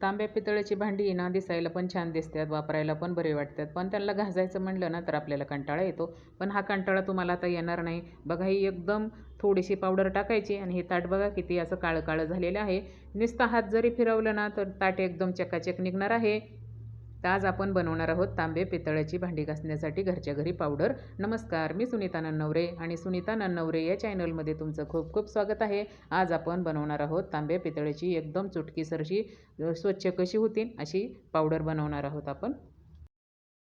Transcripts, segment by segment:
तांब्या पितळेची भांडी ना दिसायला पण छान दिसतात वापरायला पण बरे वाटतात. पण त्यांना घासायचं म्हणलं ना तर आपल्याला कंटाळा येतो. पण हा कंटाळा तुम्हाला आता येणार नाही. बघा ही एकदम थोडीशी पावडर टाकायची आणि हे ताट बघा किती असं काळं काळं झालेलं आहे. नुसता हात जरी फिरवलं ना तर ताट एकदम चकाचक निघणार आहे. तर आज आपण बनवणार आहोत तांबे पितळ्याची भांडी घासण्यासाठी घरच्या घरी पावडर. नमस्कार मी सुनीता नन्नवरे आणि सुनीता नन्नवरे या चॅनलमध्ये तुमचं खूप खूप स्वागत आहे. आज आपण बनवणार आहोत तांबे पितळ्याची एकदम चुटकीसरशी स्वच्छ कशी होतील अशी पावडर बनवणार आहोत आपण.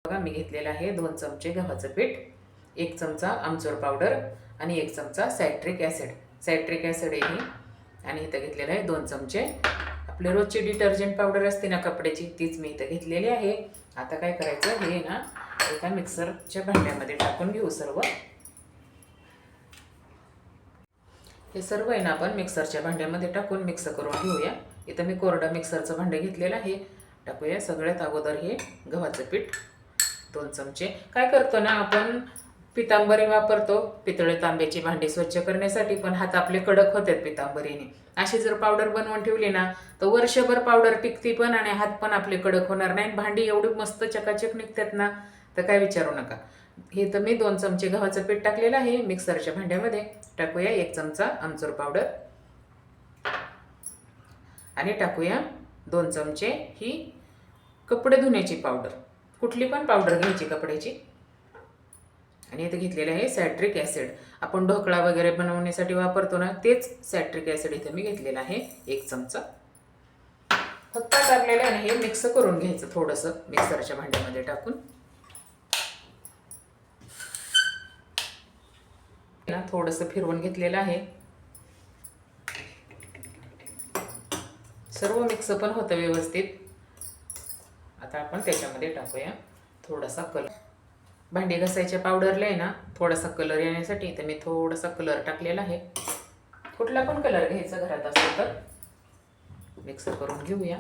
बघा मी घेतलेलं आहे दोन चमचे गव्हाचं पीठ एक चमचा आमचूर पावडर आणि एक चमचा सायट्रिक ॲसिड. सायट्रिक ॲसिड आहे ही आणि इथं घेतलेलं आहे दोन चमचे आपली रोजची डिटर्जंट पावडर असते ना कपड्याची तीच मी इथं घेतलेली आहे. आता काय करायचं? हे ना एका मिक्सरच्या भांड्यामध्ये टाकून घेऊ सर्व. हे सर्व आहे ना आपण मिक्सरच्या भांड्यामध्ये टाकून मिक्स करून घेऊया. इथं मी कोरडा मिक्सरचं भांडं घेतलेलं आहे. टाकूया सगळ्यात अगोदर हे गव्हाचं पीठ दोन चमचे. काय करतो ना आपण? पितांबरी वापरतो. पितळे तांब्याची भांडी स्वच्छ करण्यासाठी पण हात आपले कडक होतात पितांबरीने. अशी जर पावडर बनवून ठेवली ना तर वर्षभर पावडर टिकती पण आणि हात पण आपले कडक होणार नाही भांडी एवढी मस्त चकाचक निघतात ना तर काय विचारू नका. हे तर मी दोन चमचे गव्हाचं पीठ टाकलेलं आहे. मिक्सरच्या भांड्यामध्ये टाकूया एक चमचा आमचूर पावडर. आणि टाकूया दोन चमचे ही कपडे धुण्याची पावडर. कुठली पण पावडर घ्यायची कपड्याची. आणि इथे घेतलेलं आहे सॅट्रिक ॲसिड. आपण ढोकळा वगैरे बनवण्यासाठी वापरतो ना तेच सॅट्रिक ॲसिड इथे मी घेतलेलं आहे एक चमचा. फक्त टाकलेलं आहे हे मिक्स करून घ्यायचं थोडंसं मिक्सरच्या भांड्यामध्ये टाकून. ना थोडंसं फिरवून घेतलेलं आहे. सर्व मिक्स पण होतं व्यवस्थित. आता आपण त्याच्यामध्ये टाकूया थोडासा कलर. भांडी घासायच्या पावडरला आहे ना थोडासा कलर येण्यासाठी तर मी थोडासा कलर टाकलेला आहे. कुठला पण कलर घ्यायचा घरात असेल तर मिक्सर करून घेऊया.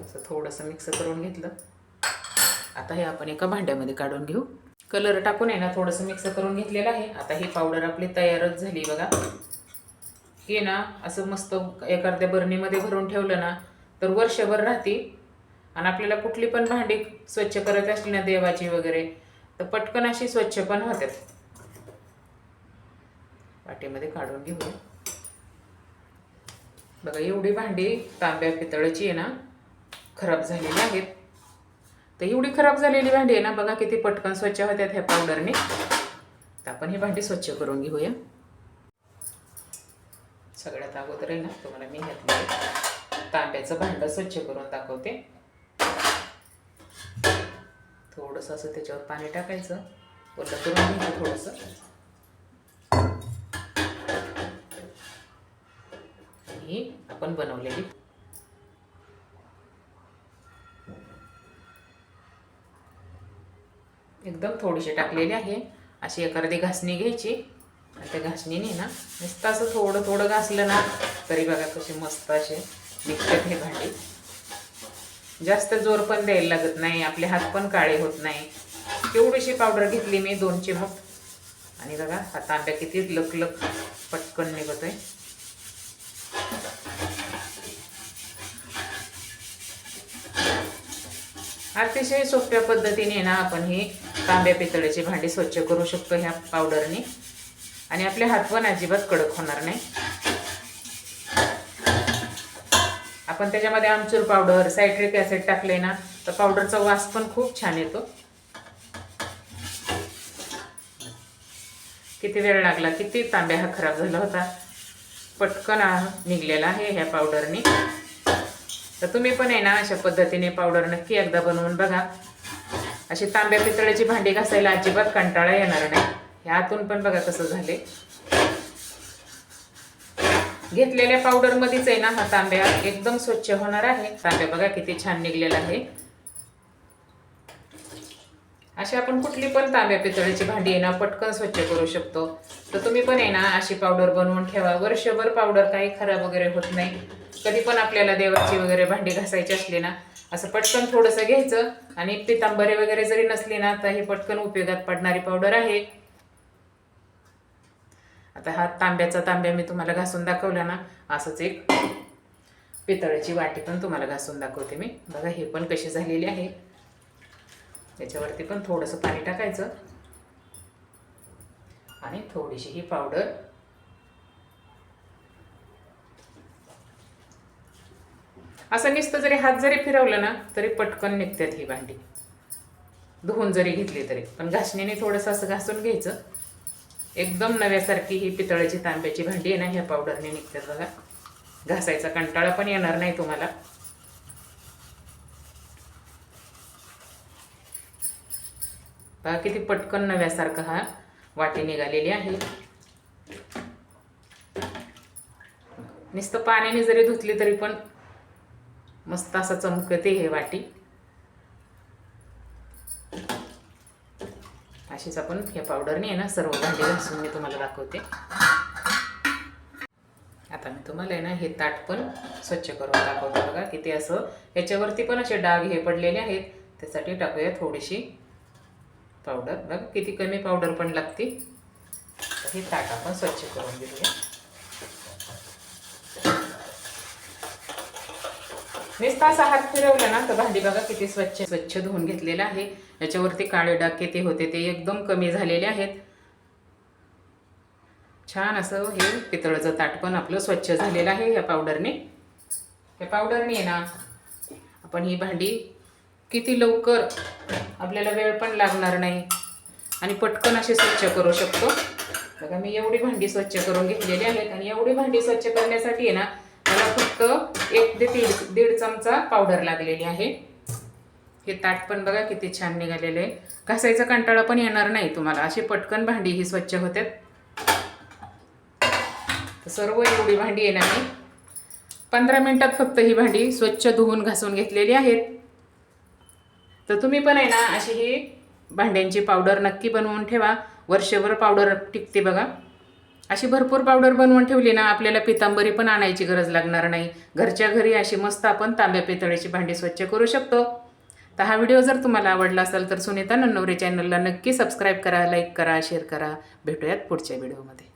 असं थोडंसं मिक्स करून घेतलं. आता हे आपण एका भांड्यामध्ये काढून घेऊ. कलर टाकून आहे ना थोडंसं मिक्स करून घेतलेलं आहे. आता ही पावडर आपली तयारच झाली बघा. की ना असं मस्त एखाद्या बरणीमध्ये भरून ठेवलं ना तर वर्षभर राहती. आणि आपल्याला कुठली पण भांडी स्वच्छ करत असली ना देवाची वगैरे तर पटकन अशी स्वच्छ पण होतात वाटीमध्ये काढून घेऊया. बघा एवढी भांडी तांब्या पितळाची आहे ना खराब झालेली आहेत. तर एवढी खराब झालेली भांडी आहे ना बघा किती पटकन स्वच्छ होत्यात ह्या पावडरने तर आपण ही भांडी स्वच्छ करून घेऊया. सगळ्यात अगोदर आहे ना तुम्हाला मी घेतलं तांब्याचं भांडं स्वच्छ करून दाखवते. थोडंसं असं त्याच्यावर पाणी टाकायचं. ओलं करून घ्यायचं थोडंसं. ही आपण बनवलेली एकदम थोडीशी टाकलेली आहे. अशी एखादी घासणी घ्यायची. आणि त्या घासणीने ना. नुसतं असं थोडं थोडं घासलं ना तरी बघा कशी मस्त असे निघतात हे भांडी. जास्त जोर पण द्यायला लागत नाही आपले हात पण काळे होत नाही. तेवढीशी पावडर घेतली मी दोन चिमूट. आणि बघा हा तांब्या किती लकलक पटकन निघतोय. अतिशय सोप्या पद्धतीने ना आपण ही तांब्या पितळेची भांडी स्वच्छ करू शकतो ह्या पावडरने. आणि आपले हात पण अजिबात कडक होणार नाही. आपण त्याच्यामध्ये आमचूर पावडर सायट्रिक ॲसिड टाकले ना तर पावडरचा वास पण खूप छान येतो. किती वेळ लागला किती तांब्या हा खराब झाला होता. पटकन निघलेला आहे ह्या पावडरने तर तुम्ही पण आहे ना अशा पद्धतीने पावडर नक्की एकदा बनवून बघा. अशी तांब्या पितळ्याची भांडी घासायला अजिबात कंटाळा येणार नाही. ह्यातून पण बघा कसं झाले. घेतलेल्या पावडरमध्येच आहे ना हा तांब्या. एकदम स्वच्छ होणार आहे. तांब्या बघा किती छान निघलेला आहे. अशी आपण कुठली पण तांब्या पितळीची भांडी आहे ना पटकन स्वच्छ करू शकतो. तर तुम्ही पण आहे ना अशी पावडर बनवून ठेवा. वर्षभर पावडर काही खराब वगैरे होत नाही. कधी पण आपल्याला देवाची वगैरे भांडी घासायची असली ना असं पटकन थोडंसं घ्यायचं. आणि पितांबरे वगैरे जरी नसली ना तर हे पटकन उपयोगात पडणारी पावडर आहे. आता हा तांब्याचा तांब्या मी तुम्हाला घासून दाखवला ना असंच एक पितळेची वाटी पण तुम्हाला घासून दाखवते मी. बघा हे पण कशी झालेली आहे. त्याच्यावरती पण थोडंसं पाणी टाकायचं. आणि थोडीशी ही पावडर. असं नुसतं जरी हात जरी फिरवलं ना तरी पटकन निघतात ही भांडी. धुवून जरी घेतली तरी. पण घासणीने थोडंसं असं घासून घ्यायचं. एकदम नव्यासारखी ही पितळेची तांब्याची भांडी आहे ना ह्या पावडरने निघतात बघा. घासायचा कंटाळा पण येणार नाही तुम्हाला. बघा किती पटकन नव्यासारखं हा वाटी निघालेली आहे. नुसतं पाण्याने जरी धुतली तरी पण मस्त असं चमकते हे वाटी. अशीच आपण या पावडरने आहे ना सर्व भांडी घासून मी तुम्हाला दाखवते. आता मी तुम्हाला आहे ना हे ताट पण स्वच्छ करून दाखवते बघा किती असं याच्यावरती पण असे डाग हे पडलेले आहेत. त्यासाठी टाकूया थोडीशी पावडर बघा किती कमी पावडर पण लागते हे ताट आपण स्वच्छ करून घेऊया. नुसता असा हात फिरवला ना तर भांडी बघा किती स्वच्छ स्वच्छ धुवून घेतलेलं आहे. याच्यावरती काळे डाग किती होते ते एकदम कमी झालेले आहेत. छान असं हे पितळचं ताट पण आपलं स्वच्छ झालेलं आहे या पावडरने. या पावडरने आहे ना आपण ही भांडी किती लवकर आपल्याला वेळ पण लागणार नाही. आणि पटकन अशी स्वच्छ करू शकतो. बघा मी एवढी भांडी स्वच्छ करून घेतलेली आहेत आणि एवढी भांडी स्वच्छ करण्यासाठी आहे ना मला फक्त एक ते दीड दीड चमचा पावडर लागलेली आहे. हे ताट पण बघा किती छान निघालेलं आहे. घासायचा कंटाळा पण येणार नाही तुम्हाला. अशी पटकन भांडी ही स्वच्छ होतात. तर सर्व एवढी भांडी आहे नाही. पंधरा मिनटात फक्त ही भांडी स्वच्छ धुवून घासून घेतलेली आहेत. तर तुम्ही पण आहे ना अशी ही भांड्यांची पावडर नक्की बनवून ठेवा. वर्षभर पावडर टिकते बघा. अशी भरपूर पावडर बनवून ठेवली ना आपल्याला पितांबरी पण आणायची गरज लागणार नाही. घरच्या घरी अशी मस्त आपण तांब्या पितळेची भांडी स्वच्छ करू शकतो. तर हा व्हिडिओ जर तुम्हाला आवडला असेल तर सुनीता नन्नवरे चॅनलला नक्की सबस्क्राईब करा लाईक करा शेअर करा. भेटूयात पुढच्या व्हिडिओमध्ये.